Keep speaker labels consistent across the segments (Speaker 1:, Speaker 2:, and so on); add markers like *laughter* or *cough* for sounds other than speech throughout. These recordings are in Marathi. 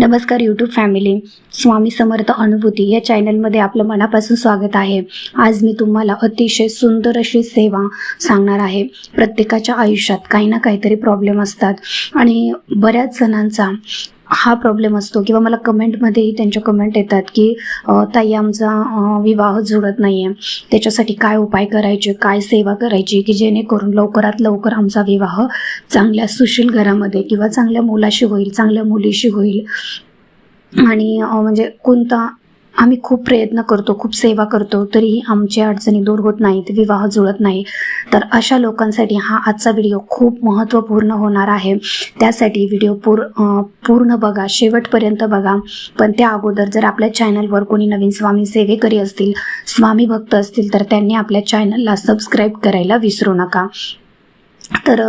Speaker 1: नमस्कार यूट्यूब फॅमिली स्वामी समर्थ अनुभूती या चॅनलमध्ये आपलं मनापासून स्वागत आहे. आज मी तुम्हाला अतिशय सुंदर अशी सेवा सांगणार आहे. प्रत्येकाच्या आयुष्यात काही ना काहीतरी प्रॉब्लेम असतात. आणि बऱ्याच जणांचा हा प्रॉब्लेम असतो किंवा मला कमेंटमध्येही त्यांच्या कमेंट येतात की ताई आमचा विवाह जुळत नाही आहे त्याच्यासाठी काय उपाय करायचे? काय सेवा करायची? की जेणेकरून लवकरात लवकर आमचा विवाह चांगल्या सुशील घरामध्ये किंवा चांगल्या मुलाशी होईल चांगल्या मुलीशी होईल. आणि म्हणजे कोणता आम्ही खूप प्रयत्न करतो खूप सेवा करतो तरीही आमच्या अडचणी दूर होत नाहीत विवाह जुळत नाही. तर अशा लोकांसाठी हा आजचा व्हिडिओ खूप महत्त्वपूर्ण होणार आहे. त्यासाठी व्हिडिओ पूर पूर्ण बघा शेवटपर्यंत बघा. पण त्या अगोदर जर आपल्या चॅनलवर कोणी नवीन स्वामी सेवेकरी असतील स्वामी भक्त असतील तर त्यांनी आपल्या चॅनलला सबस्क्राईब करायला विसरू नका. तर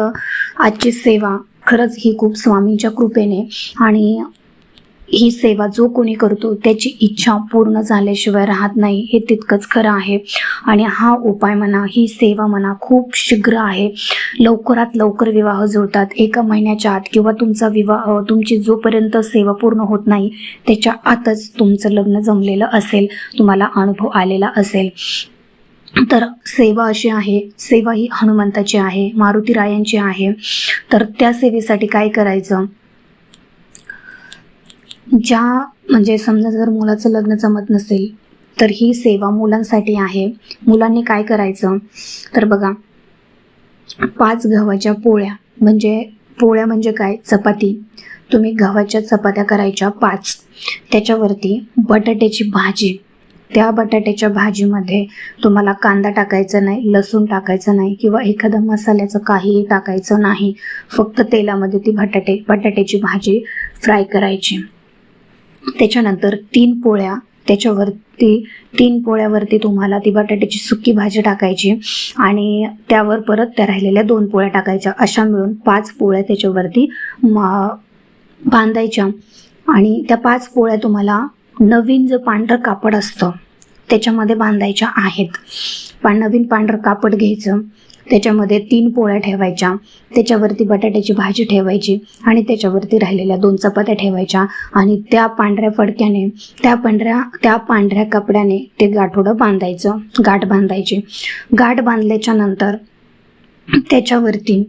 Speaker 1: आजची सेवा खरंच ही खूप स्वामींच्या कृपेने आणि ही सेवा जो कोणी करतो त्याची इच्छा पूर्ण झाल्याशिवाय राहत नाही हे तितकंच खरं आहे. आणि हा उपाय म्हणा ही सेवा म्हणा खूप शीघ्र आहे. लवकरात लवकर विवाह जुळतात. एका महिन्याच्या आत किंवा तुमचा विवाह तुमची जोपर्यंत सेवा पूर्ण होत नाही त्याच्या आतच तुमचं लग्न जमलेलं असेल तुम्हाला अनुभव आलेला असेल. तर सेवा अशी आहे सेवा ही हनुमंताची आहे मारुतीरायांची आहे. तर त्या सेवेसाठी काय करायचं? ज्या म्हणजे समजा जर मुलाचं लग्न जमत नसेल तर ही सेवा मुलांसाठी आहे. मुलांनी काय करायचं? तर बघा पाच गव्हाच्या पोळ्या म्हणजे पोळ्या म्हणजे काय? चपाती. तुम्ही गव्हाच्या चपात्या करायच्या पाच. त्याच्यावरती बटाट्याची भाजी. त्या बटाट्याच्या भाजीमध्ये तुम्हाला कांदा टाकायचा नाही लसूण टाकायचं नाही किंवा एखादा मसाल्याचं काहीही टाकायचं नाही. फक्त तेलामध्ये ती बटाटे बटाट्याची भाजी फ्राय करायची. त्याच्यानंतर तीन पोळ्या त्याच्यावरती तीन पोळ्यावरती तुम्हाला ती बटाट्याची सुकी भाजी टाकायची आणि त्यावर परत त्या राहिलेल्या दोन पोळ्या टाकायच्या. अशा मिळून पाच पोळ्या त्याच्यावरती बांधायच्या. आणि त्या पाच पोळ्या तुम्हाला नवीन जे पांढरं कापड असतं त्याच्यामध्ये बांधायच्या आहेत. पण नवीन पांढरं कापड घ्यायचं. त्याच्यामध्ये तीन पोळ्या ठेवायच्या त्याच्यावरती बटाट्याची भाजी ठेवायची आणि त्याच्यावरती राहिलेल्या दोन चपात्या ठेवायच्या आणि त्या पांढऱ्या फडक्याने त्या पांढऱ्या त्या पांढऱ्या कपड्याने ते गाठोडं बांधायचं गाठ बांधायची. गाठ बांधल्याच्या नंतर त्याच्यावरती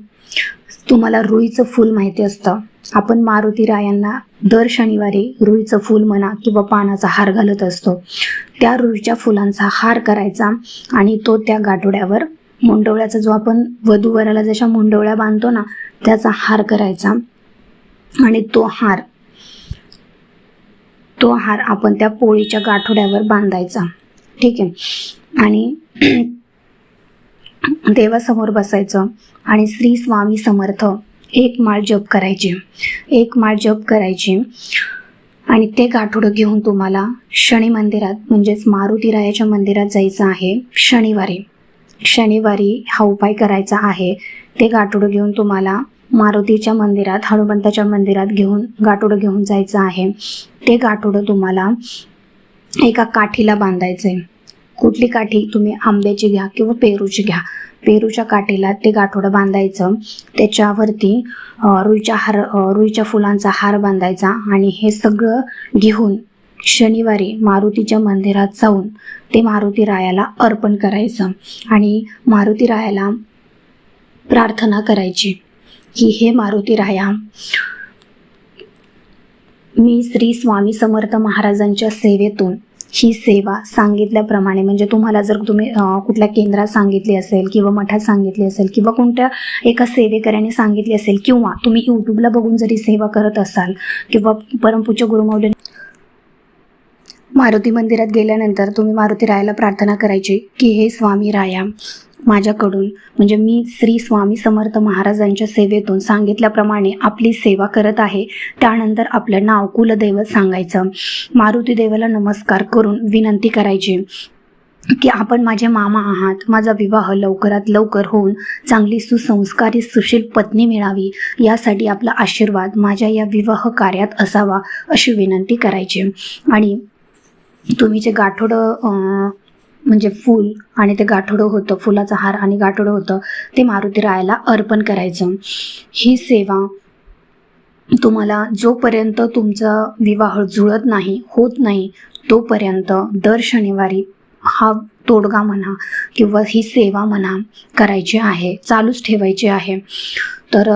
Speaker 1: तुम्हाला रुईचं फूल माहिती असतं. आपण मारुती रायांना दर शनिवारी रुईचं फूल म्हणा किंवा पानाचा हार घालत असतो. त्या रुईच्या फुलांचा हार करायचा आणि तो त्या गाठोड्यावर मुंडवळ्याचा जो आपण वधूवराला जशा मुंडवळ्या बांधतो ना त्याचा हार करायचा. आणि तो हार तो हार आपण त्या पोळीच्या गाठोड्यावर बांधायचा. ठीक आहे? आणि *clears throat* देवासमोर बसायचं. आणि श्री स्वामी समर्थ एक माळ जप करायची. एक माळ जप करायची. आणि ते गाठोडं घेऊन तुम्हाला शनी मंदिरात म्हणजेच मारुतीरायाच्या मंदिरात जायचं आहे शनिवारी. शनिवारी हा उपाय करायचा आहे. ते गाठोडं घेऊन तुम्हाला मारुतीच्या मंदिरात हनुमंताच्या मंदिरात घेऊन गाठोडं घेऊन जायचं आहे. ते गाठोडं तुम्हाला एका काठीला बांधायचं आहे कुठली काठी? तुम्ही आंब्याची घ्या किंवा पेरूची घ्या. पेरूच्या काठीला ते गाठोडं बांधायचं. त्याच्यावरती रुईच्या हार रुईच्या फुलांचा हार बांधायचा आणि हे सगळं घेऊन शनिवारी मारुतीच्या मंदिरात जाऊन ते मारुती रायाला अर्पण करायचं आणि मारुती रायाला प्रार्थना करायची की हे मारुती राया मी श्री स्वामी समर्थ महाराजांच्या सेवेतून ही सेवा सांगितल्याप्रमाणे म्हणजे तुम्हाला जर तुम्ही कुठल्या केंद्रात सांगितली असेल किंवा मठात सांगितली असेल किंवा कोणत्या एका सेवेकऱ्याने सांगितली असेल किंवा तुम्ही यूट्यूबला बघून जरी सेवा करत असाल किंवा परमपूज्य गुरुमौली मारुती मंदिरात गेल्यानंतर तुम्ही मारुती रायाला प्रार्थना करायची की हे स्वामी राया माझ्याकडून म्हणजे मी श्री स्वामी समर्थ महाराजांच्या सेवेतून सांगितल्याप्रमाणे आपली सेवा करत आहे. त्यानंतर आपलं नाव कुलदैवत सांगायचं. मारुती देवाला नमस्कार करून विनंती करायची की आपण माझे मामा आहात माझा विवाह लवकरात लवकर होऊन चांगली सुसंस्कारी सुशील पत्नी मिळावी यासाठी आपला आशीर्वाद माझ्या या विवाह कार्यात असावा अशी विनंती करायची. आणि तुम्ही जे गाठोडं म्हणजे फूल आणि ते गाठोडं होतं फुलाचा हार आणि गाठोडं होतं ते मारुती रायाला अर्पण करायचं. ही सेवा तुम्हाला जोपर्यंत तुमचा विवाह जुळत नाही होत नाही तोपर्यंत दर शनिवारी हा तोडगा म्हणा किंवा ही सेवा म्हणा करायची आहे चालूच ठेवायची आहे. तर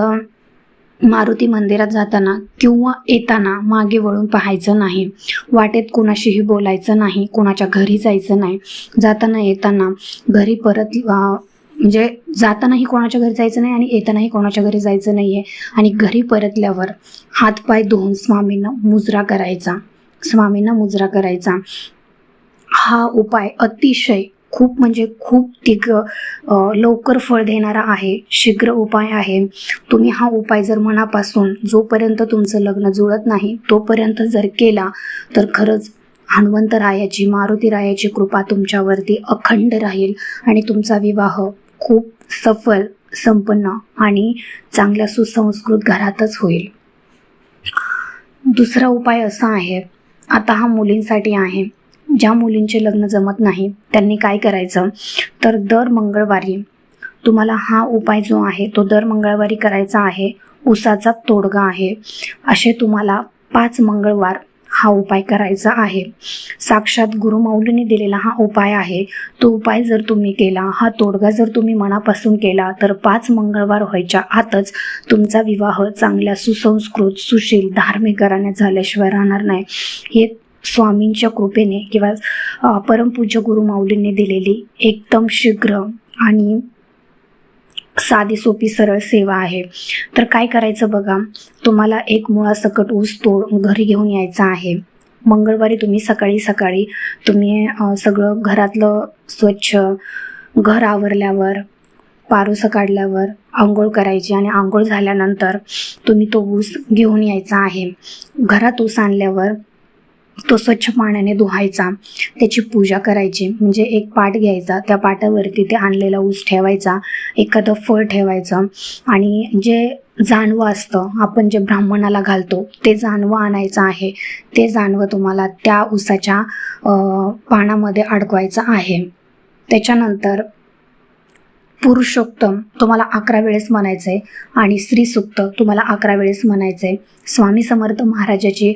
Speaker 1: मारुती मंदिरात जाताना किंवा येताना मागे वळून पाहायचं नाही. वाटेत कोणाशीही बोलायचं नाही कोणाच्या घरी जायचं नाही. जाताना येताना घरी परत म्हणजे जातानाही कोणाच्या घरी जायचं नाही आणि येतानाही कोणाच्या घरी जायचं नाही आहे आणि घरी परतल्यावर हातपाय धुवून स्वामींना मुजरा करायचा. स्वामींना मुजरा करायचा. हा उपाय अतिशय खूप म्हणजे खूप दिग लवकर फळ देणारा आहे शीघ्र उपाय आहे. तुम्ही हा उपाय जर मनापासून जोपर्यंत तुमचं लग्न जुळत नाही तोपर्यंत जर केला तर खरंच हनुमंतरायाची मारुतीरायाची कृपा तुमच्यावरती अखंड राहील आणि तुमचा विवाह खूप सफल संपन्न आणि चांगल्या सुसंस्कृत घरातच होईल. दुसरा उपाय असा आहे आता हा मुलींसाठी आहे. ज्या मुलींचे लग्न जमत नाही त्यांनी काय करायचं? तर दर मंगळवारी तुम्हाला हा उपाय जो आहे तो दर मंगळवारी करायचा आहे उसाचा तोडगा आहे. असे तुम्हाला पाच मंगळवार हा उपाय करायचा आहे. साक्षात गुरुमौलीने दिलेला हा उपाय आहे. तो उपाय जर तुम्ही केला हा तोडगा जर तुम्ही मनापासून केला तर पाच मंगळवार व्हायच्या आतच तुमचा विवाह चांगल्या सुसंस्कृत सुशील धार्मिक घराण्यात झाल्याशिवाय राहणार नाही. हे स्वामींच्या कृपेने किंवा परमपूज्य गुरु माऊलींनी दिलेली एकदम शीघ्र आणि साधी सोपी सरळ सेवा आहे. तर काय करायचं बघा तुम्हाला एक मुळासकट ऊस तोड घरी घेऊन यायचा आहे. मंगळवारी तुम्ही सकाळी सकाळी तुम्ही सगळं घरातलं स्वच्छ घर आवरल्यावर पारोसं काढल्यावर आंघोळ करायची आणि आंघोळ झाल्यानंतर तुम्ही तो ऊस घेऊन यायचा आहे. घरात ऊस आणल्यावर तो स्वच्छ पाण्याने धुवायचा त्याची पूजा करायची. म्हणजे एक पाट घ्यायचा त्या पाटावरती ते आणलेला ऊस ठेवायचा एखादं फळ ठेवायचं. आणि जे जानवं असतं आपण जे ब्राह्मणाला घालतो ते जानवं आणायचं आहे. ते जानवं तुम्हाला त्या ऊसाच्या पानामध्ये अडकवायचं आहे. त्याच्यानंतर पुरुषोत्तम तुम्हाला अकरा वेळेस म्हणायचं आहे आणि स्त्रीसुक्त तुम्हाला अकरा वेळेस म्हणायचं आहे स्वामी समर्थ महाराजाची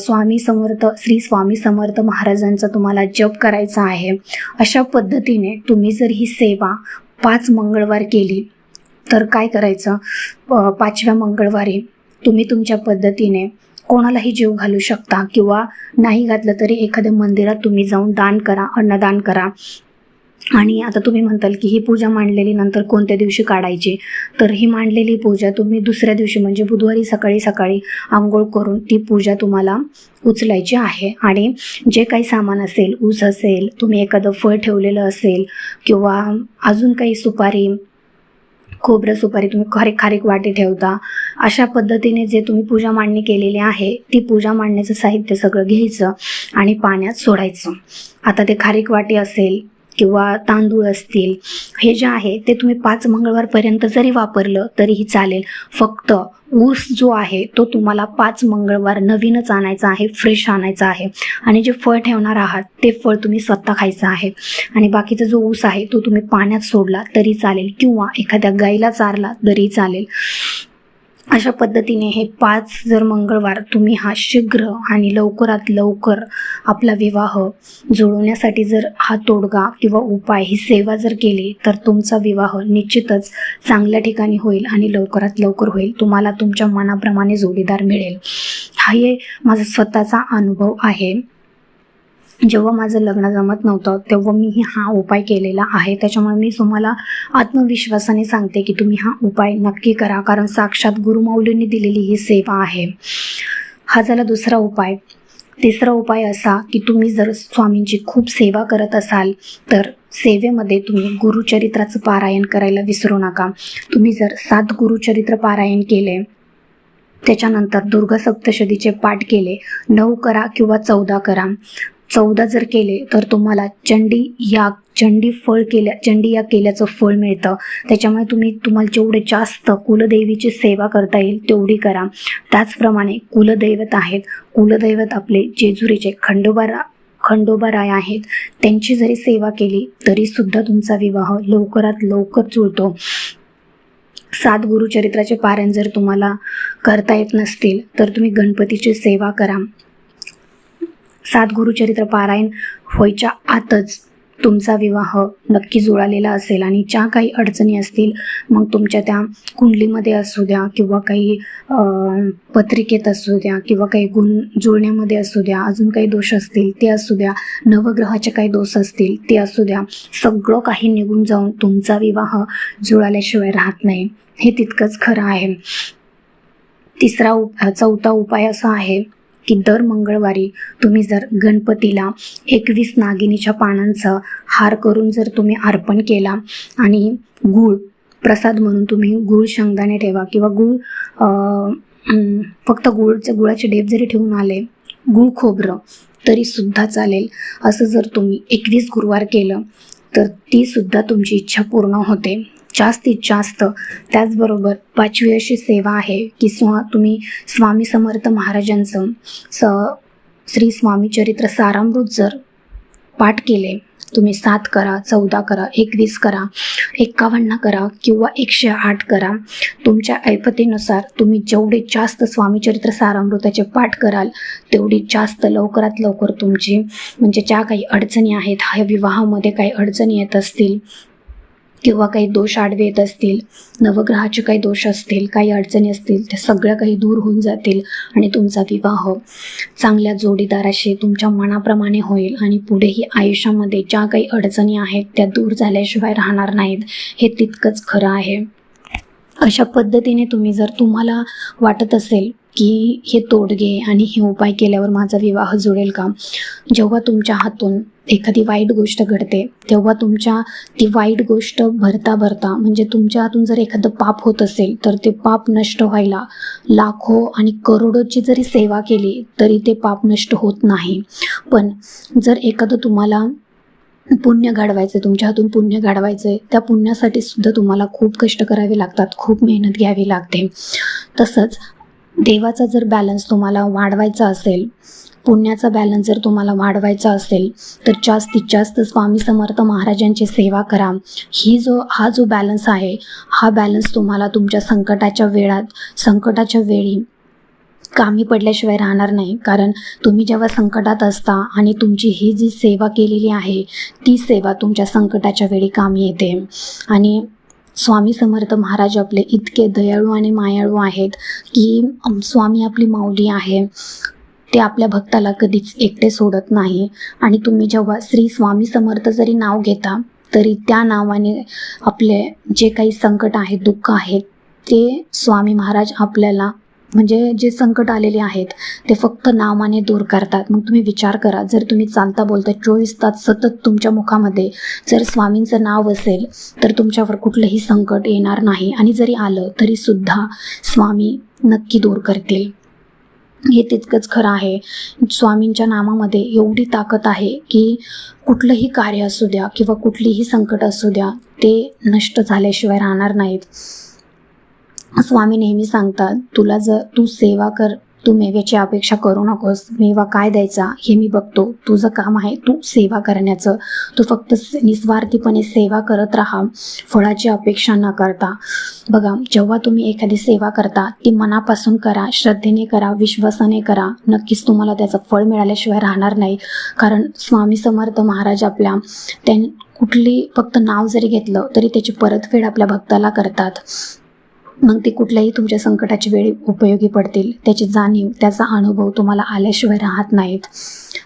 Speaker 1: स्वामी समर्थ श्री स्वामी समर्थ महाराजांचा तुम्हाला जप करायचा आहे. अशा पद्धतीने तुम्ही जर ही सेवा पाच मंगळवार केली तर काय करायचं? पाचव्या मंगळवारी तुम्ही तुमच्या पद्धतीने कोणालाही जीव घालू शकता किंवा नाही घातलं तरी एखाद्या मंदिरात तुम्ही जाऊन दान करा अन्नदान करा. आणि आता तुम्ही म्हणताल की ही पूजा मांडलेली नंतर कोणत्या दिवशी काढायची? तर ही मांडलेली पूजा तुम्ही दुसऱ्या दिवशी म्हणजे बुधवारी सकाळी सकाळी आंघोळ करून ती पूजा तुम्हाला उचलायची आहे. आणि जे काही सामान असेल ऊस असेल तुम्ही एखादं फळ ठेवलेलं असेल किंवा अजून काही सुपारी खोबरं सुपारी तुम्ही खारीक खारीक वाटी ठेवता अशा पद्धतीने जे तुम्ही पूजा मांडणी केलेली आहे ती पूजा मांडण्याचं साहित्य सगळं घ्यायचं आणि पाण्यात सोडायचं. आता ते खारीक वाटी असेल किंवा तांदूळ असतील हे जे आहे ते तुम्ही पाच मंगळवारपर्यंत जरी वापरलं तरीही चालेल. फक्त ऊस जो आहे तो तुम्हाला पाच मंगळवार नवीनच आणायचा आहे फ्रेश आणायचा आहे. आणि जे फळ ठेवणार आहात ते फळ तुम्ही स्वतः खायचं आहे. आणि बाकीचा जो ऊस आहे तो तुम्ही पाण्यात सोडला तरी चालेल किंवा एखाद्या गाईला चारला तरी चालेल. अशा पद्धतीने हे पाच जर मंगळवार तुम्ही हा शीघ्र आणि लवकरात लवकर आपला विवाह जुळवण्यासाठी जर हा तोडगा किंवा उपाय ही सेवा जर केली तर तुमचा विवाह निश्चितच चांगल्या ठिकाणी होईल आणि लवकरात लवकर होईल. तुम्हाला तुमच्या मनाप्रमाणे जोडीदार मिळेल. हा हे माझा स्वतःचा अनुभव आहे. जेव्हा माझं लग्न जमत नव्हतं तेव्हा मी हा उपाय केलेला आहे. त्याच्यामुळे मी तुम्हाला आत्मविश्वासाने सांगते की तुम्ही हा उपाय नक्की करा. कारण साक्षात गुरुमौलींनी दिलेली ही सेवा आहे. हा झाला दुसरा उपाय. तिसरा उपाय असा की तुम्ही जर स्वामींची खूप सेवा करत असाल तर सेवेमध्ये तुम्ही गुरुचरित्राचं पारायण करायला विसरू नका. तुम्ही जर सात गुरुचरित्र पारायण केले त्याच्यानंतर दुर्गा सप्तशतीचे पाठ केले नऊ करा किंवा चौदा करा. चौदा जर केले तर तुम्हाला चंडी या चंडी फळ केल्या चंडी या केल्याचं फळ मिळतं. त्याच्यामुळे तुम्ही तुम्हाला जेवढे जास्त कुलदेवीची सेवा करता येईल तेवढी करा. त्याचप्रमाणे कुलदैवत आहेत. कुलदैवत आपले जेजुरीचे खंडोबा रा खंडोबाराय आहेत. त्यांची जरी सेवा केली तरी सुद्धा तुमचा विवाह लवकरात लवकर जुळतो. सात गुरुचरित्राचे पारायण जर तुम्हाला करता येत नसतील तर तुम्ही गणपतीची सेवा करा. सात गुरुचरित्र पारायण होयच्या आतच तुमचा विवाह नक्की जुळालेला असेल आणि ज्या काही अडचणी असतील मग तुमच्या त्या कुंडलीमध्ये असू द्या किंवा काही पत्रिकेत असू द्या किंवा काही गुण जुळण्यामध्ये असू द्या अजून काही दोष असतील ते असू द्या नवग्रहाचे काही दोष असतील ते असू द्या सगळं काही निघून जाऊन तुमचा विवाह जुळाल्याशिवाय राहत नाही. हे तितकंच खरं आहे. तिसरा उप चौथा उपाय असा आहे की दर मंगळवारी तुम्ही जर गणपतीला एकवीस नागिनीच्या पानांचा हार करून जर तुम्ही अर्पण केला आणि गूळ प्रसाद म्हणून तुम्ही गूळ शेंगदाणे ठेवा किंवा गूळ फक्त गुळचं गुळाचे डेप जरी ठेवून आले गूळ खोबरं तरीसुद्धा चालेल. असं जर तुम्ही एकवीस गुरुवार केलं तर तीसुद्धा तुमची इच्छा पूर्ण होते. जास्तीत जास्त. त्याचबरोबर पाचवी अशी सेवा आहे की स्वा तुम्ही स्वामी समर्थ महाराजांचं स श्री स्वामी चरित्र सारामृत जर पाठ केले तुम्ही सात करा चौदा करा एकवीस करा एक्कावन्न करा किंवा एकशे आठ करा. तुमच्या ऐपतीनुसार तुम्ही जेवढे जास्त स्वामीचरित्र सारामृताचे पाठ कराल तेवढी जास्त लवकरात लवकर तुमची म्हणजे ज्या काही अडचणी आहेत ह्या विवाहामध्ये काही अडचणी येत असतील किंवा काही दोष आडवे येत असतील नवग्रहाचे काही दोष असतील काही अडचणी असतील त्या सगळ्या काही दूर होऊन जातील आणि तुमचा विवाह चांगल्या जोडीदाराशी तुमच्या मनाप्रमाणे होईल आणि पुढेही आयुष्यामध्ये ज्या काही अडचणी आहेत त्या दूर झाल्याशिवाय राहणार नाहीत हे तितकंच खरं आहे. अशा पद्धतीने तुम्ही जर तुम्हाला वाटत असेल की हे तोडगे आणि हे उपाय केल्यावर माझा विवाह जुळेल का? जेव्हा तुमच्या हातून एखादी वाईट गोष्ट घडते तेव्हा तुमच्या ती वाईट गोष्ट भरता भरता म्हणजे तुमच्या हातून जर एखादं पाप होत असेल तर ते पाप नष्ट व्हायला लाखो आणि करोडोची जरी सेवा केली तरी ते पाप नष्ट होत नाही. पण जर एखादं तुम्हाला पुण्य घडवायचं तुमच्या हातून पुण्य घडवायचं आहे त्या पुण्यासाठी सुद्धा तुम्हाला खूप कष्ट करावे लागतात खूप मेहनत घ्यावी लागते. तसंच देवाचा जर बॅलन्स तुम्हाला वाढवायचा असेल पुण्याचा बॅलन्स जर तुम्हाला वाढवायचा असेल तर जास्तीत जास्त स्वामी समर्थ महाराजांची सेवा करा. ही जो हा जो बॅलन्स आहे हा बॅलन्स तुम्हाला तुमच्या संकटाच्या वेळात संकटाच्या वेळी कामी पडल्याशिवाय राहणार नाही. कारण तुम्ही जेव्हा संकटात असता आणि तुमची ही जी सेवा केलेली आहे ती सेवा तुमच्या संकटाच्या वेळी कामी येते. आणि स्वामी समर्थ महाराज आपले इतके दयाळू आणि मायाळू आहेत की स्वामी आपली माऊली आहे. ते आपल्या भक्ताला कधीच एकटे सोडत नाही. आणि तुम्ही जेव्हा श्री स्वामी समर्थ जरी नाव घेता तरी त्या नावाने आपले जे काही संकट आहेत दुःख आहेत ते स्वामी महाराज आपल्याला म्हणजे जे संकट आलेले आहेत ते फक्त नामाने दूर करतात. मग तुम्ही विचार करा जर तुम्ही चालता बोलता चोवीस तास सतत तुमच्या मुखामध्ये जर स्वामींचं नाव असेल तर तुमच्यावर कुठलंही संकट येणार नाही. आणि जरी आलं तरी सुद्धा स्वामी नक्की दूर करतील. हे तितकंच खरं आहे. स्वामींच्या नामामध्ये एवढी ताकद आहे की कुठलंही कार्य असू द्या किंवा कुठलीही संकट असू द्या ते नष्ट झाल्याशिवाय राहणार नाहीत. स्वामी नेहमी सांगतात तुला जर तू सेवा कर तू मेव्याची अपेक्षा करू नकोस. मेवा काय द्यायचा हे मी बघतो. तुझं काम आहे तू सेवा करण्याचं. तू फक्त निस्वार्थीपणे सेवा करत राहा. फळाची अपेक्षा न करता. बघा जेव्हा तुम्ही एखादी सेवा करता ती मनापासून करा श्रद्धेने करा विश्वासाने करा. नक्कीच तुम्हाला त्याचं फळ मिळाल्याशिवाय राहणार नाही. कारण स्वामी समर्थ महाराज आपल्या त्यां कुठली फक्त नाव जरी घेतलं तरी त्याची परतफेड आपल्या भक्ताला करतात. मग ते कुठल्याही तुमच्या संकटाची वेळी उपयोगी पडतील. त्याची जाणीव त्याचा अनुभव तुम्हाला आल्याशिवाय राहत नाहीत.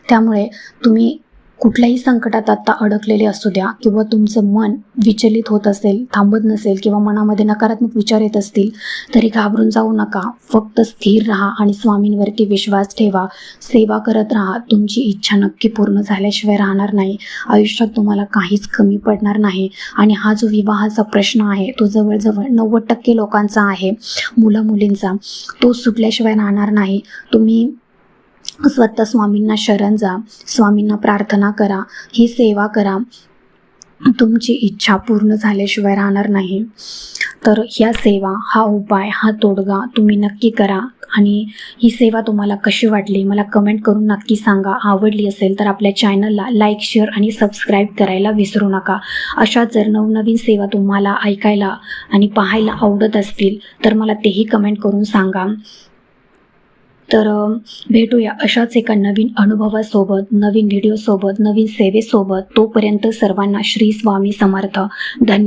Speaker 1: त्यामुळे तुम्ही कुठल्याही संकटात आत्ता अडकलेले असू द्या किंवा तुमचं मन विचलित होत असेल थांबत नसेल किंवा मनामध्ये नकारात्मक विचार येत असतील तरी घाबरून जाऊ नका. फक्त स्थिर राहा आणि स्वामींवरती विश्वास ठेवा. सेवा करत राहा. तुमची इच्छा नक्की पूर्ण झाल्याशिवाय राहणार नाही. आयुष्यात तुम्हाला काहीच कमी पडणार नाही. आणि हा जो विवाहाचा प्रश्न आहे तो जवळजवळ नव्वद टक्के लोकांचा आहे मुलं मुलींचा तो सुटल्याशिवाय राहणार नाही. तुम्ही स्वतः स्वामींना शरण जा स्वामींना प्रार्थना करा ही सेवा करा. तुमची इच्छा पूर्ण झाल्याशिवाय राहणार नाही. तर ह्या सेवा हा उपाय हा तोडगा तुम्ही नक्की करा आणि ही सेवा तुम्हाला कशी वाटली मला कमेंट करून नक्की सांगा. आवडली असेल तर आपल्या चॅनलला लाईक शेअर आणि सबस्क्राईब करायला विसरू नका. अशा जर नवनवीन सेवा तुम्हाला ऐकायला आणि पाहायला आवडत असतील तर मला तेही कमेंट करून सांगा. तर भेटूया अशाच एका नवीन अनुभवासोबत नवीन व्हिडिओसोबत नवीन सेवेसोबत. तोपर्यंत सर्वांना श्री स्वामी समर्थ. धन्य